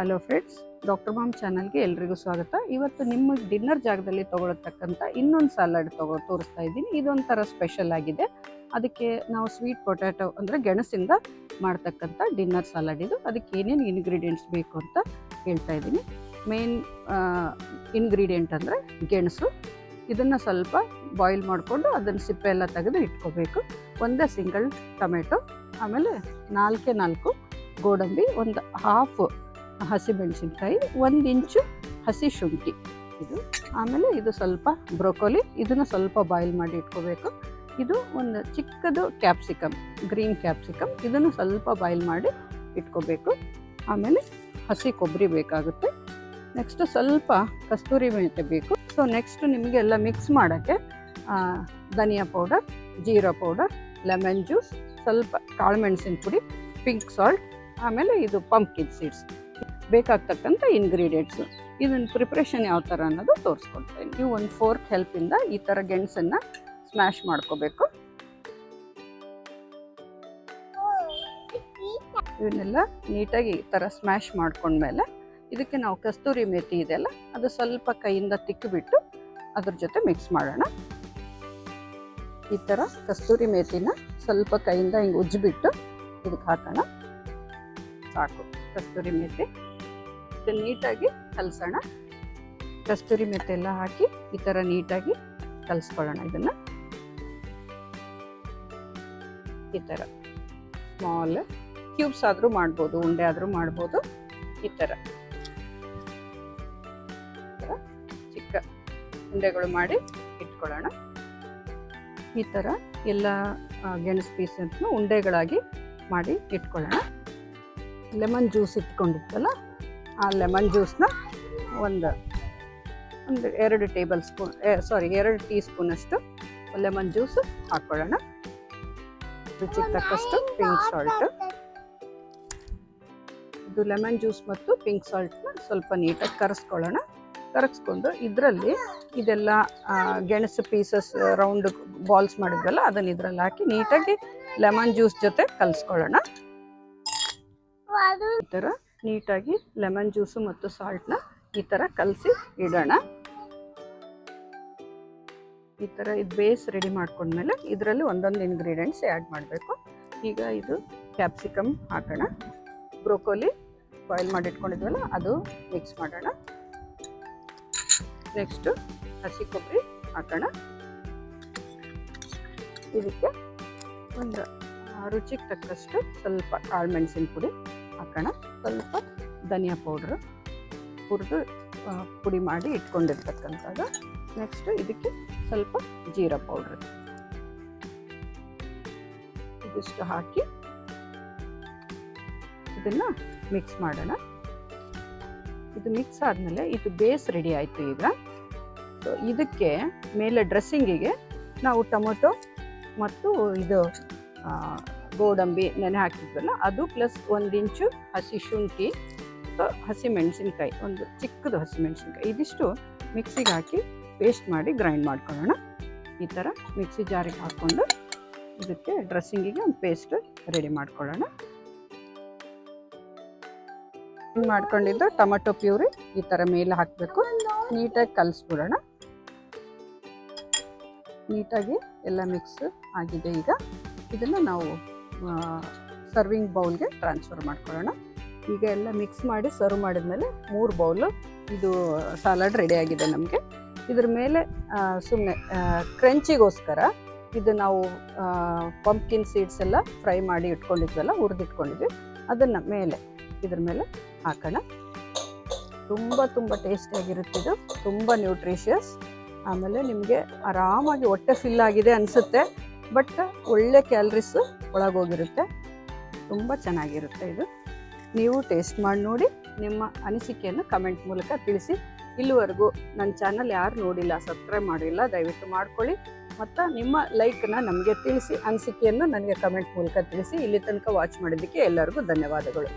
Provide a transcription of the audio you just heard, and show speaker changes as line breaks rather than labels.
Hello friends doctor ma'am ಚಾನಲ್ಗೆ ಎಲ್ರಿಗೂ ಸ್ವಾಗತ. ಇವತ್ತು ನಿಮ್ಮ ಡಿನ್ನರ್ ಜಾಗದಲ್ಲಿ ತೊಗೊಳತಕ್ಕಂಥ ಇನ್ನೊಂದು ಸಲಾಡ್ ತಗೋ, ತೋರಿಸ್ತಾ ಇದ್ದೀನಿ. ಇದೊಂಥರ ಸ್ಪೆಷಲ್ ಆಗಿದೆ. ಅದಕ್ಕೆ ನಾವು ಸ್ವೀಟ್ ಪೊಟ್ಯಾಟೊ ಅಂದರೆ ಗೆಣಸಿಂದ ಮಾಡ್ತಕ್ಕಂಥ ಡಿನ್ನರ್ ಸಲಾಡ್ ಇದು. ಅದಕ್ಕೆ ಏನೇನು ಇಂಗ್ರೀಡಿಯೆಂಟ್ಸ್ ಬೇಕು ಅಂತ ಹೇಳ್ತಾ ಇದ್ದೀನಿ. ಮೇನ್ ಇಂಗ್ರೀಡಿಯೆಂಟ್ ಅಂದರೆ ಗೆಣಸು. ಇದನ್ನು ಸ್ವಲ್ಪ ಬಾಯ್ಲ್ ಮಾಡಿಕೊಂಡು ಅದನ್ನು ಸಿಪ್ಪೆ ಎಲ್ಲ ತೆಗೆದು ಇಟ್ಕೋಬೇಕು. ಒಂದೇ ಸಿಂಗಲ್ ಟೊಮೆಟೊ, ಆಮೇಲೆ ನಾಲ್ಕೇ ನಾಲ್ಕು ಗೋಡಂಬಿ, ಒಂದು ಹಾಫ್ ಹಸಿಮೆಣಸಿನ್ಕಾಯಿ ಒಂದು ಇಂಚು ಹಸಿ ಶುಂಠಿ. ಇದು ಆಮೇಲೆ ಇದು ಸ್ವಲ್ಪ ಬ್ರೊಕೊಲಿ, ಇದನ್ನು ಸ್ವಲ್ಪ ಬಾಯ್ಲ್ ಮಾಡಿ ಇಟ್ಕೋಬೇಕು. ಇದು ಒಂದು ಚಿಕ್ಕದು ಕ್ಯಾಪ್ಸಿಕಮ್ ಗ್ರೀನ್ ಕ್ಯಾಪ್ಸಿಕಮ್ ಇದನ್ನು ಸ್ವಲ್ಪ ಬಾಯ್ಲ್ ಮಾಡಿ ಇಟ್ಕೋಬೇಕು. ಆಮೇಲೆ ಹಸಿ ಕೊಬ್ಬರಿ ಬೇಕಾಗುತ್ತೆ. ನೆಕ್ಸ್ಟ್ ಸ್ವಲ್ಪ ಕಸ್ತೂರಿ ಮೆಂತೆ ಬೇಕು. ಸೊ ನೆಕ್ಸ್ಟ್ ನಿಮಗೆಲ್ಲ ಮಿಕ್ಸ್ ಮಾಡೋಕ್ಕೆ ಧನಿಯಾ ಪೌಡರ್, ಜೀರಾ ಪೌಡರ್, ಲೆಮನ್ ಜ್ಯೂಸ್, ಸ್ವಲ್ಪ ಕಾಳುಮೆಣಸಿನ ಪುಡಿ, ಪಿಂಕ್ ಸಾಲ್ಟ್, ಆಮೇಲೆ ಇದು ಪಂಪ್ಕಿನ್ ಸೀಡ್ಸ್. ಬೇಕಾಗ್ತಕ್ಕಂಥ ಇಂಗ್ರೀಡಿಯೆಂಟ್ಸು ಇದನ್ನು ಪ್ರಿಪ್ರೇಷನ್ ಯಾವ ಥರ ಅನ್ನೋದು ತೋರಿಸ್ಕೊಡ್ತೇನೆ. ನೀವು ಒಂದು ಫೋರ್ಕ್ ಹೆಲ್ಪಿಂದ ಈ ಥರ ಗೆಣಸನ್ನು ಸ್ಮ್ಯಾಶ್ ಮಾಡ್ಕೋಬೇಕು. ಇವನ್ನೆಲ್ಲ ನೀಟಾಗಿ ಈ ಥರ ಸ್ಮ್ಯಾಶ್ ಮಾಡ್ಕೊಂಡ್ಮೇಲೆ ಇದಕ್ಕೆ ನಾವು ಕಸ್ತೂರಿ ಮೇತಿ ಇದೆಯಲ್ಲ, ಅದು ಸ್ವಲ್ಪ ಕೈಯಿಂದ ತಿಕ್ಕಿಬಿಟ್ಟು ಅದ್ರ ಜೊತೆ ಮಿಕ್ಸ್ ಮಾಡೋಣ. ಈ ಥರ ಕಸ್ತೂರಿ ಮೇಥಿನ ಸ್ವಲ್ಪ ಕೈಯಿಂದ ಹಿಂಗೆ ಉಜ್ಜಿಬಿಟ್ಟು ಇದಕ್ಕೆ ಹಾಕೋಣ. ಸಾಕು ಕಸ್ತೂರಿ ಮೇಥಿ ನೀಟಾಗಿ ಕಲಸೋಣ. ಕಸ್ತೂರಿ ಮೆತ್ತೆ ಎಲ್ಲ ಹಾಕಿ ಈ ಥರ ನೀಟಾಗಿ ಕಲಿಸ್ಕೊಳ್ಳೋಣ ಇದನ್ನು. ಈ ಥರ ಸ್ಮಾಲ್ ಕ್ಯೂಬ್ಸ್ ಆದರೂ ಮಾಡ್ಬೋದು, ಉಂಡೆ ಆದರೂ ಮಾಡ್ಬೋದು, ಈ ಥರ ಚಿಕ್ಕ ಉಂಡೆಗಳು ಮಾಡಿ ಇಟ್ಕೊಳ್ಳೋಣ. ಈ ಥರ ಎಲ್ಲ ಗೆಣಸ್ ಪೀಸ್ ಉಂಡೆಗಳಾಗಿ ಮಾಡಿ ಇಟ್ಕೊಳ್ಳೋಣ. ಲೆಮನ್ ಜ್ಯೂಸ್ ಇಟ್ಕೊಂಡಿತ್ತಲ್ಲ ಆ ಲೆಮನ್ ಜ್ಯೂಸ್ನ ಒಂದು ಒಂದು ಎರಡು ಟೇಬಲ್ ಸ್ಪೂನ್ ಸಾರಿ ಎರಡು ಟೀ ಸ್ಪೂನಷ್ಟು ಲೆಮನ್ ಜ್ಯೂಸು ಹಾಕ್ಕೊಳ್ಳೋಣ ರುಚಿಗೆ ತಕ್ಕಷ್ಟು ಪಿಂಕ್ ಸಾಲ್ಟ್ ಇದು ಲೆಮನ್ ಜ್ಯೂಸ್ ಮತ್ತು ಪಿಂಕ್ ಸಾಲ್ಟ್ನ ಸ್ವಲ್ಪ ನೀಟಾಗಿ ಕರೆಸ್ಕೊಳ್ಳೋಣ. ಕರಗಿಸ್ಕೊಂಡು ಇದರಲ್ಲಿ ಇದೆಲ್ಲ ಗೆಣಸು ಪೀಸಸ್ ರೌಂಡ್ ಬಾಲ್ಸ್ ಮಾಡಿದ್ವಲ್ಲ ಅದನ್ನು ಇದರಲ್ಲಿ ಹಾಕಿ ನೀಟಾಗಿ ಲೆಮನ್ ಜ್ಯೂಸ್ ಜೊತೆ ಕಲಿಸ್ಕೊಳ್ಳೋಣ. ಈ ಥರ ನೀಟಾಗಿ ಲೆಮನ್ ಜ್ಯೂಸು ಮತ್ತು ಸಾಲ್ಟ್ನ ಈ ಥರ ಕಲಸಿ ಇಡೋಣ. ಈ ಥರ ಇದು ಬೇಸ್ ರೆಡಿ ಮಾಡ್ಕೊಂಡ್ಮೇಲೆ ಇದರಲ್ಲಿ ಒಂದೊಂದು ಇಂಗ್ರೀಡಿಯೆಂಟ್ಸ್ ಆ್ಯಡ್ ಮಾಡಬೇಕು. ಈಗ ಇದು ಕ್ಯಾಪ್ಸಿಕಮ್ ಹಾಕೋಣ. ಬ್ರೋಕೋಲಿ ಬಾಯ್ಲ್ ಮಾಡಿಟ್ಕೊಂಡಿದ್ವಲ್ಲ, ಅದು ಮಿಕ್ಸ್ ಮಾಡೋಣ. ನೆಕ್ಸ್ಟು ಹಸಿ ಕೊಬ್ಬರಿ ಹಾಕೋಣ. ಇದಕ್ಕೆ ಒಂದು ರುಚಿಗೆ ತಕ್ಕಷ್ಟು ಸ್ವಲ್ಪ ಕಾಳುಮೆಣಸಿನ ಪುಡಿ ಹಾಕೋಣ. ಸ್ವಲ್ಪ ಧನಿಯಾ ಪೌಡ್ರ್ ಹುರಿದು ಪುಡಿ ಮಾಡಿ ಇಟ್ಕೊಂಡಿರ್ತಕ್ಕಂಥದ್ದು ನೆಕ್ಸ್ಟು ಇದಕ್ಕೆ ಸ್ವಲ್ಪ ಜೀರಾ ಪೌಡ್ರ್ ಇದಿಷ್ಟು ಹಾಕಿ ಇದನ್ನು ಮಿಕ್ಸ್ ಮಾಡೋಣ. ಇದು ಮಿಕ್ಸ್ ಆದಮೇಲೆ ಇದು ಬೇಸ್ ರೆಡಿ ಆಯಿತು ಈಗ. ಸೊ ಇದಕ್ಕೆ ಮೇಲೆ ಡ್ರೆಸ್ಸಿಂಗಿಗೆ ನಾವು ಟೊಮೊಟೊ ಮತ್ತು ಇದು ಗೋಡಂಬಿ ನೆನೆ ಹಾಕಿದ್ವಲ್ಲ, ಅದು ಪ್ಲಸ್ ಒಂದು ಇಂಚು ಹಸಿ ಶುಂಠಿ ಹಸಿ ಮೆಣಸಿನ್ಕಾಯಿ, ಒಂದು ಚಿಕ್ಕದು ಹಸಿ ಮೆಣಸಿನ್ಕಾಯಿ. ಇದಿಷ್ಟು ಮಿಕ್ಸಿಗೆ ಹಾಕಿ ಪೇಸ್ಟ್ ಮಾಡಿ ಗ್ರೈಂಡ್ ಮಾಡ್ಕೊಳ್ಳೋಣ. ಈ ಥರ ಮಿಕ್ಸಿ ಜಾರಿಗೆ ಹಾಕ್ಕೊಂಡು ಇದಕ್ಕೆ ಡ್ರೆಸ್ಸಿಂಗಿಗೆ ಒಂದು ಪೇಸ್ಟ್ ರೆಡಿ ಮಾಡ್ಕೊಳ್ಳೋಣ. ಮಾಡ್ಕೊಂಡಿದ್ದು ಟೊಮೆಟೊ ಪ್ಯೂರಿ, ಈ ಥರ ಮೇಲೆ ಹಾಕಬೇಕು. ನೀಟಾಗಿ ಕಲಿಸ್ಬಿಡೋಣ. ನೀಟಾಗಿ ಎಲ್ಲ ಮಿಕ್ಸ್ ಆಗಿದೆ ಈಗ. ಇದನ್ನು ನಾವು ಸರ್ವಿಂಗ್ ಬೌಲ್ಗೆ ಟ್ರಾನ್ಸ್ಫರ್ ಮಾಡ್ಕೊಳ್ಳೋಣ. ಈಗ ಎಲ್ಲ ಮಿಕ್ಸ್ ಮಾಡಿ ಸರ್ವ್ ಮಾಡಿದ್ಮೇಲೆ ಮೂರು ಬೌಲು ಇದು ಸಲಾಡ್ ಆಗಿದೆ ನಮಗೆ. ಇದ್ರ ಮೇಲೆ ಸುಮ್ಮನೆ ಕ್ರಂಚಿಗೋಸ್ಕರ ಇದು ನಾವು ಪಂಪ್ಕಿನ್ ಸೀಡ್ಸ್ ಎಲ್ಲ ಫ್ರೈ ಮಾಡಿ ಇಟ್ಕೊಂಡಿದ್ವಲ್ಲ, ಹುರಿದಿಟ್ಕೊಂಡಿದ್ವಿ. ಅದನ್ನು ಮೇಲೆ ಇದ್ರ ಮೇಲೆ ಹಾಕೋಣ. ತುಂಬ ತುಂಬ ಟೇಸ್ಟಿಯಾಗಿರುತ್ತೆ ಇದು. ತುಂಬ ನ್ಯೂಟ್ರಿಷಿಯಸ್ ಆಮೇಲೆ ನಿಮಗೆ ಆರಾಮಾಗಿ ಹೊಟ್ಟೆ ಫಿಲ್ ಆಗಿದೆ ಅನಿಸುತ್ತೆ. ಬಟ್ ಒಳ್ಳೆ ಕ್ಯಾಲ್ರೀಸು ಒಳಗೋಗಿರುತ್ತೆ. ತುಂಬ ಚೆನ್ನಾಗಿರುತ್ತೆ ಇದು. ನೀವು ಟೇಸ್ಟ್ ಮಾಡಿ ನೋಡಿ, ನಿಮ್ಮ ಅನಿಸಿಕೆಯನ್ನು ಕಮೆಂಟ್ ಮೂಲಕ ತಿಳಿಸಿ. ಇಲ್ಲಿವರೆಗೂ ನನ್ನ ಚಾನಲ್ ಯಾರು ನೋಡಿಲ್ಲ, ಸಬ್ಸ್ಕ್ರೈಬ್ ಮಾಡಿಲ್ಲ, ದಯವಿಟ್ಟು ಮಾಡ್ಕೊಳ್ಳಿ. ಮತ್ತು ನಿಮ್ಮ ಲೈಕ್ನ ನಮಗೆ ತಿಳಿಸಿ, ಅನಿಸಿಕೆಯನ್ನು ನನಗೆ ಕಮೆಂಟ್ ಮೂಲಕ ತಿಳಿಸಿ. ಇಲ್ಲಿ ತನಕ ವಾಚ್ ಮಾಡಿದ್ದಕ್ಕೆ ಎಲ್ಲರಿಗೂ ಧನ್ಯವಾದಗಳು.